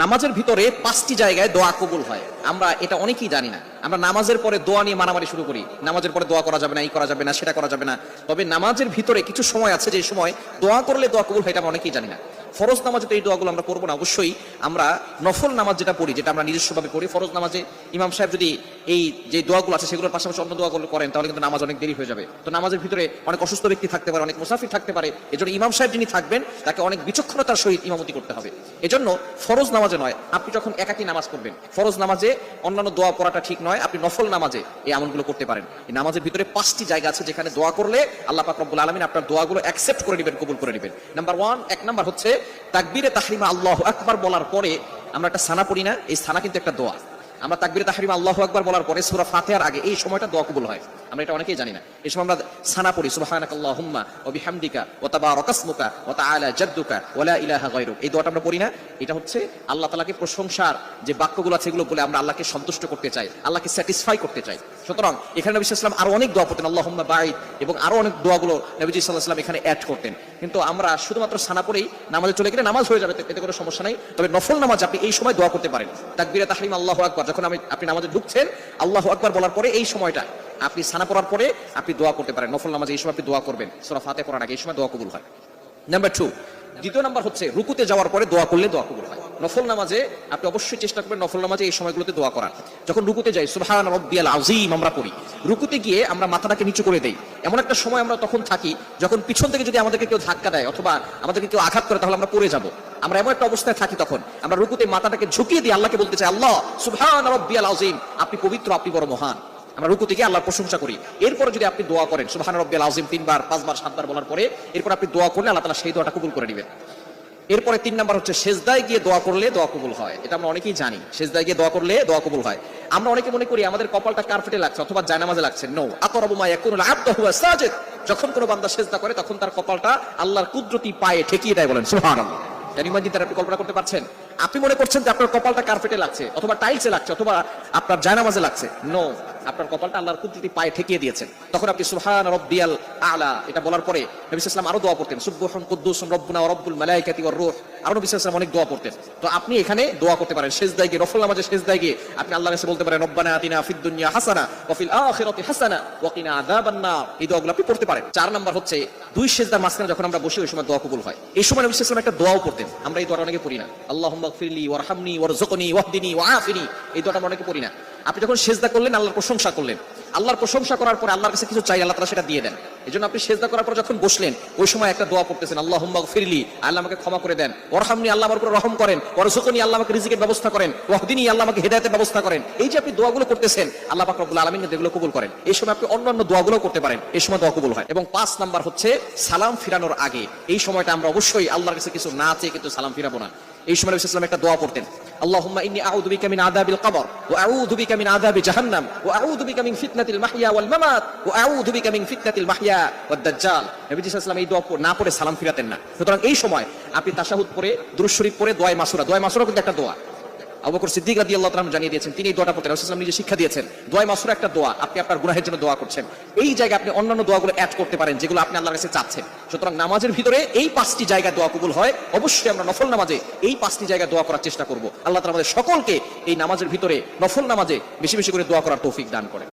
নামাজের ভিতরে পাঁচটি জায়গায় দোয়া কবুল হয়। আমরা এটা অনেকেই জানি না। আমরা নামাজের পরে দোয়া নিয়ে মারামারি শুরু করি। নামাজের পরে দোয়া করা যাবে না, এই করা যাবে না, সেটা করা যাবে না। তবে নামাজের ভিতরে কিছু সময় আছে যে সময় দোয়া করলে দোয়া কবুল হয় এটা আমরা অনেকেই জানি না। ফরজ নামাজে তো এই দোয়াগুলো আমরা করব না। অবশ্যই আমরা নফল নামাজ যেটা পড়ি, যেটা আমরা নিজস্বভাবে পড়ি, ফরজ নামাজে ইমাম সাহেব যদি এই যে দোয়াগুলো আছে সেগুলোর পাশাপাশি অন্য দোয়াগুলো করেন, তাহলে কিন্তু নামাজ অনেক দেরি হয়ে যাবে। তো নামাজের ভিতরে অনেক অসুস্থ ব্যক্তি থাকতে পারে, অনেক মুসাফির থাকতে পারে, এজন্য ইমাম সাহেব যিনি থাকবেন, তাকে অনেক বিচক্ষণতার সহিত ইমামতি করতে হবে। এজন্য ফরজ নামাজে নয়, আপনি যখন একাকি নামাজ পড়বেন, ফরজ নামাজে অন্যান্য দোয়া পড়াটা ঠিক নয়, আপনি নফল নামাজে এই আমলগুলো করতে পারেন। এই নামাজের ভিতরে পাঁচটি জায়গা আছে যেখানে দোয়া করলে আল্লাহ পাক রব্বুল আলমিন আপনার দোয়াগুলো অ্যাকসেপ্ট করে নেবেন, কবুল করে নেবেন। নাম্বার ওয়ান এক নাম্বার হচ্ছে তাকবীরে তাহরিমা আল্লাহ আকবার বলার পরে আমরা একটা সানা পড়ি না, এই সানা কিন্তু একটা দোয়া। আমরা তাকবিরে তাহরিমা আল্লাহ আকবার বলার পরে সুরা ফাতে আগে এই সময়টা দোয়া কবুল হয়। আমরা এটা অনেকেই জানি না। এই সময় আমরা সানা পড়ি, সুবহানাকাল্লাহুম্মা ওয়া বিহামদিকা ওয়া তাবারাকাসমুকা ওয়া তাআলা জাদ্দুকা ওয়া লা ইলাহা গায়রুক। এই দোয়াটা আমরা পড়ি না। এটা হচ্ছে আল্লাহ তাআলাকে প্রশংসার যে বাক্যগুলো আছে এগুলো বলে আমরা আল্লাহকে সন্তুষ্ট করতে চাই, আল্লাহকে স্যাটিসফাই করতে চাই। সুতরাং এখানে নবী সাল্লাল্লাহু আলাইহি ওয়াসাল্লাম আরও অনেক দোয়া পড়তেন, আল্লাহুম্মা বাঈদ, এবং আরও অনেক দোয়াগুলো নবী আলাইহি ওয়াসাল্লাম এখানে অ্যাড করতেন। কিন্তু আমরা শুধুমাত্র সানা পড়েই নামাজে চলে গেলে নামাজ হয়ে যাবে এতে কোনো সমস্যা নাই। তবে নফল নামাজ আপনি এই সময় দোয়া করতে পারেন। তাকবিরে তাহরিম, আল্লাহ আকবার, যখন আমি, আপনি নামাজে ঢুকছেন, আল্লাহ আকবার বলার পরে এই সময়টা আপনি সানা পড়ার পরে আপনি দোয়া করতে পারেন। নফল নামাজে এই সময় আপনি দোয়া করবেন। সূরা ফাতিহা পড়ার আগে এই সময় দোয়া কবুল হয়। নাম্বার টু দ্বিতীয় নাম্বার হচ্ছে রুকুতে যাওয়ার পরে দোয়া করলে দোয়া কবুল হয়। নফল নামাজে আপনি অবশ্যই চেষ্টা করবেন নফল নামাজে এই সময়গুলোতে দোয়া করার। যখন রুকুতে যাই সুবহান রব্বিয়াল আযীম আমরা পড়ি। রুকুতে গিয়ে আমরা মাথাটাকে নিচু করে দেই। এমন একটা সময় আমরা তখন থাকি, যখন পিছন থেকে যদি আমাদেরকে কেউ ধাক্কা দেয় অথবা আমাদেরকে কেউ আঘাত করে, তাহলে আমরা পড়ে যাব। আমরা এমন একটা অবস্থায় থাকি তখন। আমরা রুকুতে মাথাটাকে ঝুঁকিয়ে দিয়ে আল্লাহকে বলতে চাই, আল্লাহ সুবহান রব্বিয়াল আযীম, আপনি পবিত্র, আপনি বড় মহান। আমরা রুকু থেকে আল্লাহর প্রশংসা করি। এরপরে যদি আপনি দোয়া করেন সুবহান রব্বিয়াল আযীম, তিনবার, পাঁচবার, সাতবার বলার পরে, এরপর আপনি দোয়া করলে আল্লাহ তাআলা সেই দোয়াটা কবুল করে নেবেন। এরপরে তিন নাম্বার হচ্ছে সেজদায় গিয়ে দোয়া করলে দোয়া কবুল হয়। এটা আমরা অনেকেই জানি। সেজদায় গিয়ে দোয়া করলে দোয়া কবুল হয়। আমরা অনেকে মনে করি আমাদের কপালটা কার্পেটে লাগছে অথবা জায়নামাজে লাগছে। নো আকরাবু মা ইয়াকুনুল আবদু হুয়া সাজিদ। যখন কোনো বান্দা সেজদা করে, তখন তার কপালটা আল্লাহর কুদরতি পায়ে ঠেকিয়ে দেয় বলেন, সুবহানাল্লাহ। জানিমাজি তার আপনি কল্পনা করতে পারছেন? আপনি মনে করছেন যে আপনার কপালটা কার্পেটে লাগছে, অথবা টাইলসে লাগছে, অথবা আপনার জায়নামাজে লাগছে। নো আপনার কপালটা আল্লাহর কুদরতি পায়ে ঠেকিয়ে দিয়েছেন। তখন আপনি সুবহান রব্বিয়াল আলা, এটা বলার পরে নবী সাল্লাল্লাহু আরও দোয়া পড়তেন, সুবহান কুদ্দুসুন রব্বুনা ওয়া রব্বুল মালাইকাতি ওয়ার রূহ। আরও নবী সাল্লাল্লাহু অনেক দোয়া পড়তেন। তো আপনি এখানে দোয়া করতে পারেন সেজদায় গিয়ে নফল নামাজে সেজদায় গিয়ে আপনি আল্লাহর কাছে বলতে পারেন, রব্বানা আতিনা ফিদ দুনিয়া হাসানা ওয়া ফিল আখিরাতি হাসানা ওয়া কিনা আযাবান নার। এই দোয়াগুলো আপনি পড়তে পারেন। চার নাম্বার হচ্ছে, দুই সেজদার মাঝখানে যখন আমরা বসি, ওই সময় দোয়া কবুল হয়। এই সময় নবী সাল্লাল্লাহু একটা দোয়াও পড়তেন। আমরা এই দোয়াটা অনেকে পড়ি না। আল্লাহুম্মা গফিরলি ওয়ারহামনি ওয়ারযুকনি ওয়াহদিনি ওয়াআফিনি এই দোয়াটা আমরা অনেকে পড়ি না। আপনি যখন সেজদা করলেন, আল্লাহর প্রশংসা করলেন। আল্লাহর প্রশংসা করার পরে আল্লাহর কাছে কিছু চাই, আল্লাহ তারা সেটা দিয়ে দেন। এই জন্য আপনি সেজদা করার পর যখন বসলেন, ওই সময় একটা দোয়া পড়তেছেন আল্লাহ হুম্মা ফিরলি আল্লাহ আমাকে ক্ষমা করে দেন। ওরহামনি আল্লাহ আমার উপর রহম করেন। ওরসুকনি আল্লাহ আমাকে রিজিকের ব্যবস্থা করেন। ওয়াহদিনী, আল্লাহ আমাকে হেদায়তের ব্যবস্থা করেন। এই যে আপনি দোয়াগুলো করতেছেন, আল্লাহ পাক রব্বুল আলামিন এগুলো কবুল করেন। এই সময় আপনি অন্যান্য দোয়াগুলো করতে পারেন। এই সময় দোয়া কবুল হয়। এবং পাঁচ নাম্বার হচ্ছে, সালাম ফিরানোর আগে। এই সময়টা আমরা অবশ্যই আল্লাহর কাছে কিছু না চেয়ে কিন্তু সালাম ফিরাবো না। এই সময় নবী সাল্লাম একটা দোয়া পড়তেন اللهم اني اعوذ بك من عذاب القبر واعوذ بك من عذاب جهنم واعوذ بك من فتنه المحيا والممات واعوذ بك من فتنه المحيا والدجال নবী সাল্লাল্লাহু আলাইহি এই দোয়া পড়- না পড়ে সালাম ফিরাতেন না সুতরাং এই সময় আপনি তাশাহুদ পড়ে দুরূদ শরীফ পড়ে দোয়া মাসুরা দোয়া মাসুরা কিন্তু একটা দোয়া আবু সিদ্দিক রাদি আল্লাহ তালাম জানিয়ে দিয়েছেন, তিনি এই দোয়াটা পড়তেন। রাসূল সাল্লাল্লাহু নিজে শিক্ষা দিয়েছেন দোয়া মাসুর একটা দোয়া, আপনি আপনার গুনাহের জন্য দোয়া করছেন। এই জায়গায় আপনি অন্যান্য দোয়াগুলো অ্যাড করতে পারেন, যেগুলো আপনি আল্লাহর কাছে চাচ্ছেন। সুতরাং নামাজের ভিতরে এই পাঁচটি জায়গায় দোয়া কবুল হয়। অবশ্যই আমরা নফল নামাজে এই পাঁচটি জায়গায় দোয়া করার চেষ্টা করব। আল্লাহ তালা আমাদের সকলকে এই নামাজের ভিতরে নফল নামাজে বেশি বেশি করে দোয়া করার তৌফিক দান করেন।